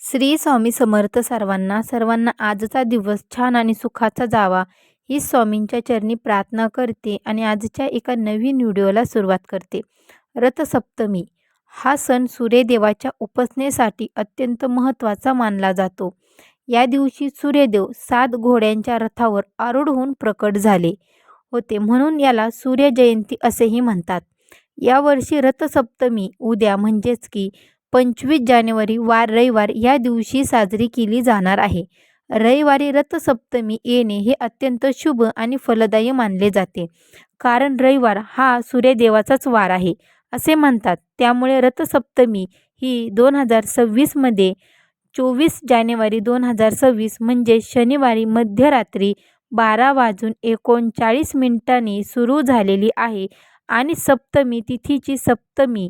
श्री स्वामी समर्थ सर्वांना सर्वांना आजचा दिवस छान आणि सुखाचा जावा. ही स्वामींच्या चरणी प्रार्थना करते आणि आजच्या एका नवीन व्हिडिओला सुरुवात करते. रथसप्तमी. हा सण सूर्यदेवाच्या उपासनेसाठी अत्यंत महत्त्वाचा मानला जातो. या दिवशी सूर्यदेव सात घोड्यांच्या रथावर आरूढ होऊन प्रकट झाले होते. म्हणून याला सूर्यजयंती असेही म्हणतात. यावर्षी रथसप्तमी उद्या म्हणजेच की पंचवीस जानेवारी वार रविवार या दिवशी साजरी केली जाणार आहे. रविवारी रथसप्तमी येणे हे अत्यंत शुभ आणि फलदायी मानले जाते. कारण रविवार हा सूर्यदेवाचाच वार आहे असे म्हणतात. त्यामुळे रथसप्तमी ही दोन हजार सव्वीसमध्ये चोवीस जानेवारी दोन हजार सव्वीस म्हणजे शनिवारी मध्यरात्री बारा वाजून एकोणचाळीस मिनिटांनी सुरू झालेली आहे आणि सप्तमी तिथीची सप्तमी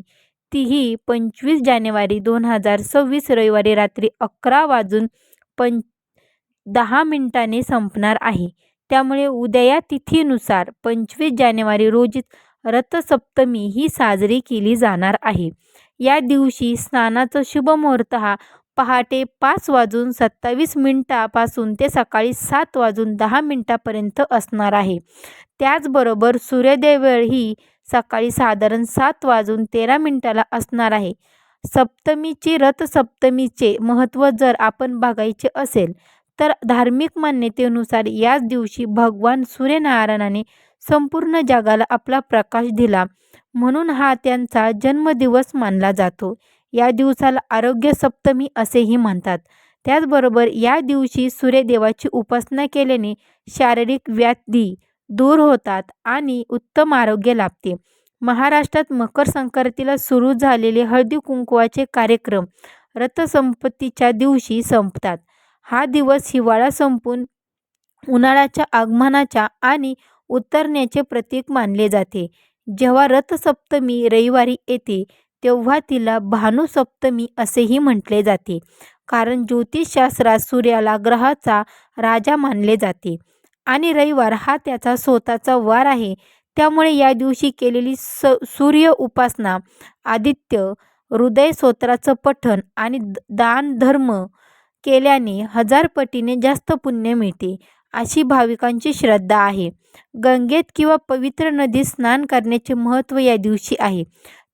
तीही पंचवीस जानेवारी दोन हजार सव्वीस रविवारी रात्री अकरा वाजून पं दहा मिनिटांनी संपणार आहे. त्यामुळे उद्या या तिथीनुसार पंचवीस जानेवारी रोजी रथसप्तमी ही साजरी केली जाणार आहे. या दिवशी स्नानाचा शुभ मुहूर्त हा पहाटे पाच वाजून सत्तावीस मिनिटापासून ते सकाळी सात वाजून दहा मिनिटापर्यंत असणार आहे. त्याचबरोबर सूर्योदय ही सकाळी साधारण सात वाजून तेरा मिनिटाला असणार आहे. सप्तमीची रथसप्तमीचे महत्त्व जर आपण बघायचे असेल तर धार्मिक मान्यतेनुसार याच दिवशी भगवान सूर्यनारायणाने संपूर्ण जगाला आपला प्रकाश दिला म्हणून हा त्यांचा जन्मदिवस मानला जातो. या दिवसाला आरोग्य सप्तमी असेही म्हणतात. त्याचबरोबर या दिवशी सूर्यदेवाची उपासना केल्याने शारीरिक व्याधी दूर होतात आणि उत्तम आरोग्य लाभते. महाराष्ट्रात मकर संक्रांतीला सुरू झालेले हळदी कुंकवाचे कार्यक्रम रथसंपत्तीच्या दिवशी संपतात. हा दिवस हिवाळा संपून उन्हाळ्याच्या आगमनाच्या आणि उतरण्याचे प्रतीक मानले जाते. जेव्हा रथसप्तमी रविवारी येते तेव्हा तिला भानुसप्तमी असेही म्हटले जाते. कारण ज्योतिषशास्त्रात सूर्याला ग्रहाचा राजा मानले जाते. आणि रविवार हा त्याचा स्वतःचा वार आहे. त्यामुळे या दिवशी केलेली स सूर्य उपासना आदित्य हृदय स्तोत्राचं पठण आणि दान धर्म केल्याने हजार पटीने जास्त पुण्य मिळते अशी भाविकांची श्रद्धा आहे. गंगेत किंवा पवित्र नदीत स्नान करण्याचे महत्त्व या दिवशी आहे.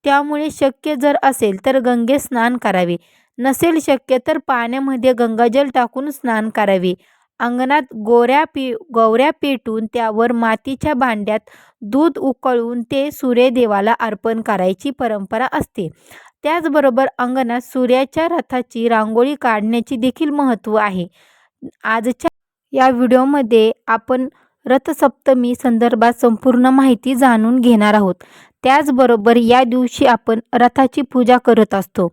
त्यामुळे शक्य जर असेल तर गंगेत स्नान करावे. नसेल शक्य तर पाण्यामध्ये गंगाजल टाकून स्नान करावे. अंगणात गोऱ्या पी गौऱ्या पेटून त्यावर मातीच्या भांड्यात दूध उकळून ते सूर्यदेवाला अर्पण करायची परंपरा असते. त्याचबरोबर अंगणात सूर्याच्या रथाची रांगोळी काढण्याची देखील महत्त्व आहे. आजच्या या व्हिडिओमध्ये आपण रथसप्तमी संदर्भात संपूर्ण माहिती जाणून घेणार आहोत. त्याचबरोबर या दिवशी आपण रथाची पूजा करत असतो.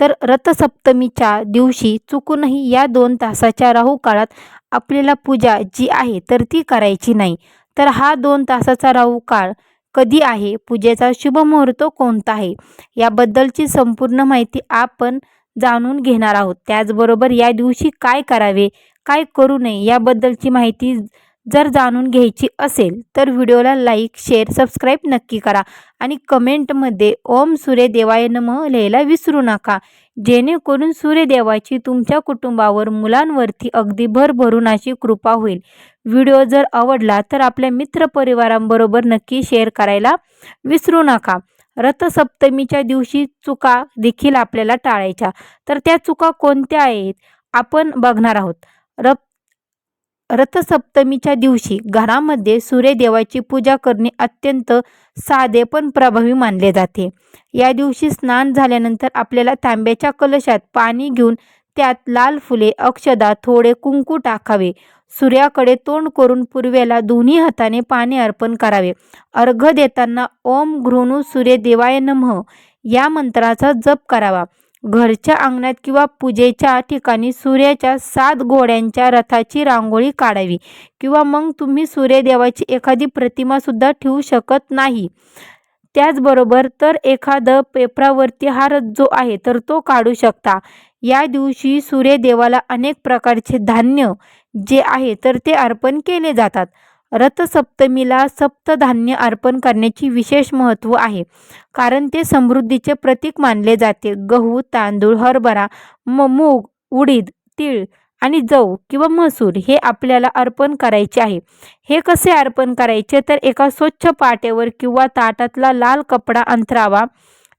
तर रथसप्तमीच्या दिवशी चुकूनही या दोन तासाच्या राहू काळात आपल्याला पूजा जी आहे तर ती करायची नाही. तर हा दोन तासाचा राहू काळ कधी आहे? पूजेचा शुभ मुहूर्त कोणता आहे? याबद्दलची संपूर्ण माहिती आपण जाणून घेणार आहोत. त्याचबरोबर या दिवशी काय करावे? काय करू नये? याबद्दलची माहिती जर जाणून घ्यायची असेल तर व्हिडिओला लाईक शेअर सबस्क्राईब नक्की करा आणि कमेंटमध्ये ओम सूर्यदेवाय नम लिहायला विसरू नका. जेणेकरून सूर्यदेवाची तुमच्या कुटुंबावर मुलांवरती अगदी भरभरून अशी कृपा होईल. व्हिडिओ जर आवडला तर आपल्या मित्रपरिवारांबरोबर नक्की शेअर करायला विसरू नका. रथसप्तमीच्या दिवशी चुका देखील आपल्याला टाळायच्या. तर त्या चुका कोणत्या आहेत? आपण बघणार आहोत. र रथसप्तमीच्या दिवशी घरामध्ये सूर्यदेवाची पूजा करणे अत्यंत साधे पण प्रभावी मानले जाते. या दिवशी स्नान झाल्यानंतर आपल्याला तांब्याच्या कलशात पाणी घेऊन त्यात लाल फुले अक्षदा थोडे कुंकू टाकावे. सूर्याकडे तोंड करून पूर्वेला दोन्ही हाताने पाणी अर्पण करावे. अर्घ देताना ओम घृणू सूर्यदेवाय नमः या मंत्राचा जप करावा. घरच्या अंगणात किंवा पूजेच्या ठिकाणी सूर्याच्या सात घोड्यांच्या रथाची रांगोळी काढावी किंवा मग तुम्ही सूर्यदेवाची एखादी प्रतिमासुद्धा ठेवू शकत नाही. त्याचबरोबर तर एखादं पेपरावरती हार जो आहे तर तो काढू शकता. या दिवशी सूर्यदेवाला अनेक प्रकारचे धान्य जे आहे तर ते अर्पण केले जातात. रथसप्तमीला सप्तधान्य अर्पण करण्याची विशेष महत्त्व आहे. कारण ते समृद्धीचे प्रतीक मानले जाते. गहू तांदूळ हरभरा म मूग उडीद तीळ आणि जव किंवा मसूर हे आपल्याला अर्पण करायचे आहे. हे कसे अर्पण करायचे? तर एका स्वच्छ पाट्यावर किंवा ताटातला लाल कपडा अंथरावा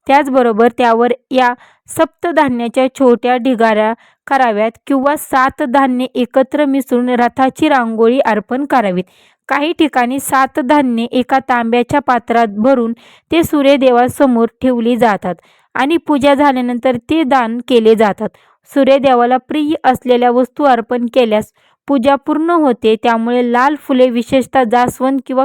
त्याचबरोबर त्यावर या सप्तधान्याच्या छोट्या ढिगाऱ्या कराव्यात किंवा सात धान्य एकत्र मिसळून रथाची रांगोळी अर्पण करावीत. काही ठिकाणी सात धान्ये एका तांब्याच्या पात्रात भरून ते सूर्यदेवासमोर ठेवली जातात आणि पूजा झाल्यानंतर ते दान केले जातात. सूर्यदेवाला प्रिय असलेल्या वस्तू अर्पण केल्यास पूजा पूर्ण होते त्यामुळे लाल फुले विशेषतः जास्वंद किंवा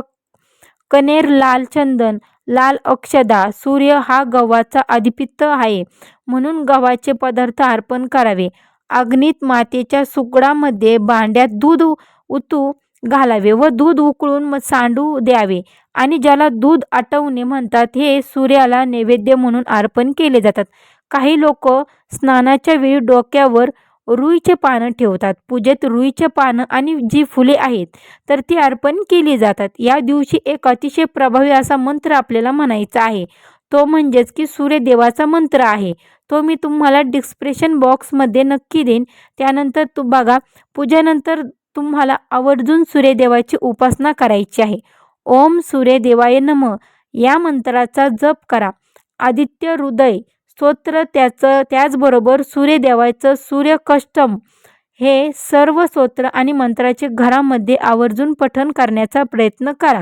कनेर लाल चंदन लाल अक्षदा सूर्य हा गव्हाचा अधिपित्त आहे. म्हणून गव्हाचे पदार्थ अर्पण करावे. अग्नीत मातेच्या सुकडामध्ये भांड्यात दूध उतू घालावे व दूध उकळून मग सांडू द्यावे. आणि ज्याला दूध आटवणे म्हणतात हे सूर्याला नैवेद्य म्हणून अर्पण केले जातात. काही लोक स्नानाच्या वेळी डोक्यावर रुईचे पानं ठेवतात. पूजेत रुईचे पानं आणि जी फुले आहेत तर ती अर्पण केली जातात. या दिवशी एक अतिशय प्रभावी असा मंत्र आपल्याला म्हणायचा आहे. तो म्हणजेच की सूर्यदेवाचा मंत्र आहे. तो मी तुम्हाला डिस्क्रिप्शन बॉक्समध्ये नक्की देईन. त्यानंतर तू बघा पूजेनंतर तुम्हाला आवर्जून सूर्यदेवाची उपासना करायची आहे. ओम सूर्यदेवाय नम. या मंत्राचा जप करा. आदित्य हृदय स्तोत्र त्याचं त्याचबरोबर सूर्यदेवाचं सूर्यकष्टम हे सर्व स्तोत्र आणि मंत्राचे घरामध्ये आवर्जून पठण करण्याचा प्रयत्न करा.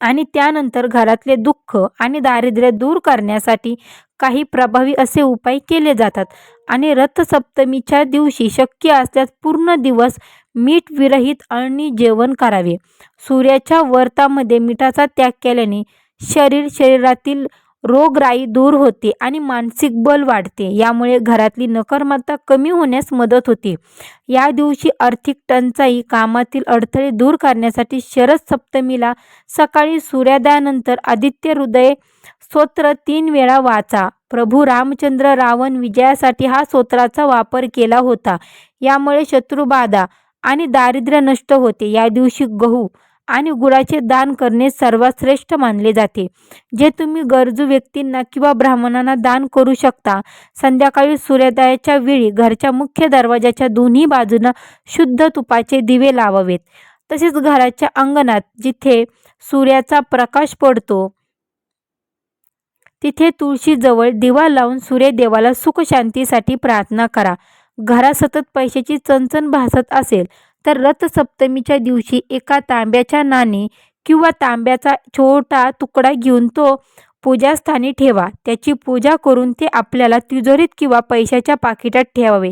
आणि त्यानंतर घरातले दुःख आणि दारिद्र्य दूर करण्यासाठी काही प्रभावी असे उपाय केले जातात. आणि रथसप्तमीच्या दिवशी शक्य असल्यास पूर्ण दिवस मीठ विरहित आणि जेवण करावे. सूर्याच्या वर्तामध्ये मिठाचा त्याग केल्याने शरीर शरीरातील रोगराई दूर होते आणि मानसिक बल वाढते. यामुळे घरातली नकर्मता कमी होण्यास मदत होते. या दिवशी आर्थिक टंचाई कामातील अडथळे दूर करण्यासाठी शरद सप्तमीला सकाळी सूर्योदयानंतर आदित्य हृदय स्तोत्र तीन वेळा वाचा. प्रभू रामचंद्र रावण विजयासाठी हा स्तोत्राचा वापर केला होता. यामुळे शत्रुबाधा आणि दारिद्र्य नष्ट होते. या दिवशी गहू आणि गुळाचे दान करणे सर्वात श्रेष्ठ मानले जाते. जे तुम्ही गरजू व्यक्तींना किंवा ब्राह्मणांना दान करू शकता संध्याकाळी सूर्योदयाच्या वेळी घरच्या मुख्य दरवाजाच्या दोन्ही बाजूंना शुद्ध तुपाचे दिवे लावावेत. तसेच घराच्या अंगणात जिथे सूर्याचा प्रकाश पडतो तिथे तुळशीजवळ दिवा लावून सूर्यदेवाला सुखशांतीसाठी प्रार्थना करा. घरात सतत पैशाची चणचण भासत असेल तर रथसप्तमीच्या दिवशी एका तांब्याच्या नाणे किंवा तांब्याचा छोटा तुकडा घेऊन तो पूजास्थानी ठेवा. त्याची पूजा करून ते आपल्याला तिजोरीत किंवा पैशाच्या पाकिटात ठेवावे.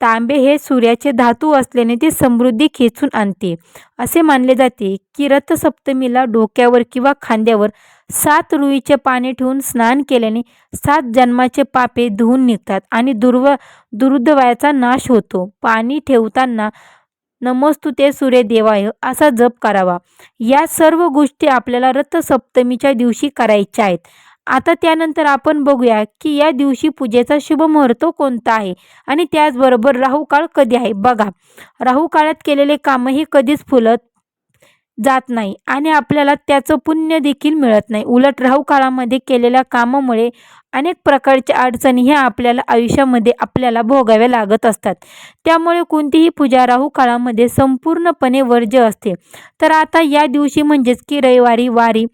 तांबे हे सूर्याचे धातू असल्याने ते समृद्धी खेचून आणते. असे मानले जाते की रथसप्तमीला डोक्यावर किंवा खांद्यावर सात रुईचे पाने ठेवून स्नान केल्याने सात जन्माचे पापे धुवून निघतात आणि दुर्व दुर्दवयाचा नाश होतो. पाणी ठेवताना नमस्तुते सूर्यदेवाय असा जप करावा. या सर्व गोष्टी आपल्याला रथसप्तमीच्या दिवशी करायच्या आहेत. आता त्यानंतर आपण बघूया की या दिवशी पूजेचा शुभ मुहूर्त कोणता आहे? आणि त्याचबरोबर राहू काळ कधी आहे? बघा राहू काळात केलेले कामही कधीच फुलत जात नाही आणि आपल्याला त्याचं पुण्य देखील मिळत नाही. उलट राहू काळामध्ये केलेल्या कामामुळे अनेक प्रकारच्या अडचणी ह्या आपल्याला आयुष्यामध्ये आपल्याला भोगाव्या लागत असतात. त्यामुळे कोणतीही पूजा राहू काळामध्ये संपूर्णपणे वर्ज्य असते. तर आता या दिवशी म्हणजेच की रविवारी वारी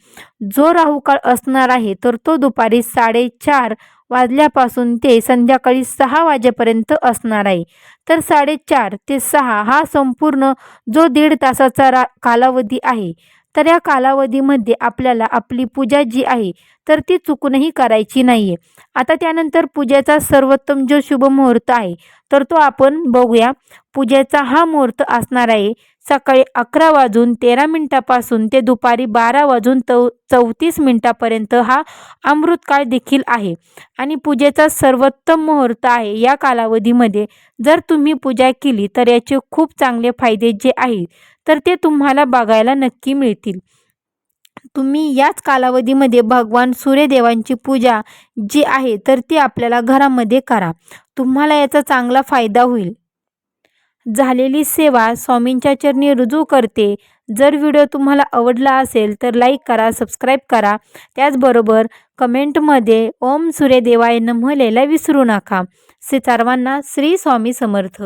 जो राहू काळ असणार आहे तर तो दुपारी साडेचार वाजल्यापासून ते संध्याकाळी सहा वाजेपर्यंत असणार आहे. तर साडेचार ते सहा हा संपूर्ण जो दीड तासाचा रा कालावधी आहे तर या कालावधीमध्ये आपल्याला आपली पूजा जी आहे तर ती चुकूनही करायची नाही आहे आता त्यानंतर पूजेचा सर्वोत्तम जो शुभ मुहूर्त आहे तर तो आपण बघूया. पूजेचा हा मुहूर्त असणार आहे सकाळी अकरा वाजून तेरा मिनटापासून ते दुपारी बारा वाजून चौ चौतीस मिनटापर्यंत हा अमृतकाळ देखील आहे. आणि पूजेचा सर्वोत्तम मुहूर्त आहे या कालावधीमध्ये. जर तुम्ही पूजा केली तर याचे खूप चांगले फायदे जे आहेत तर ते तुम्हाला बघायला नक्की मिळतील. तुम्ही याच कालावधीमध्ये भगवान सूर्यदेवांची पूजा जी आहे तर ती आपल्याला घरामध्ये करा. तुम्हाला याचा चांगला फायदा होईल. झालेली सेवा स्वामींच्या चरणी रुजू करते. जर व्हिडिओ तुम्हाला आवडला असेल तर लाईक करा सबस्क्राईब करा. त्याचबरोबर कमेंटमध्ये ओम सूर्यदेवाय नमः लिहायला विसरू नका. श्री सर्वांना श्री स्वामी समर्थ.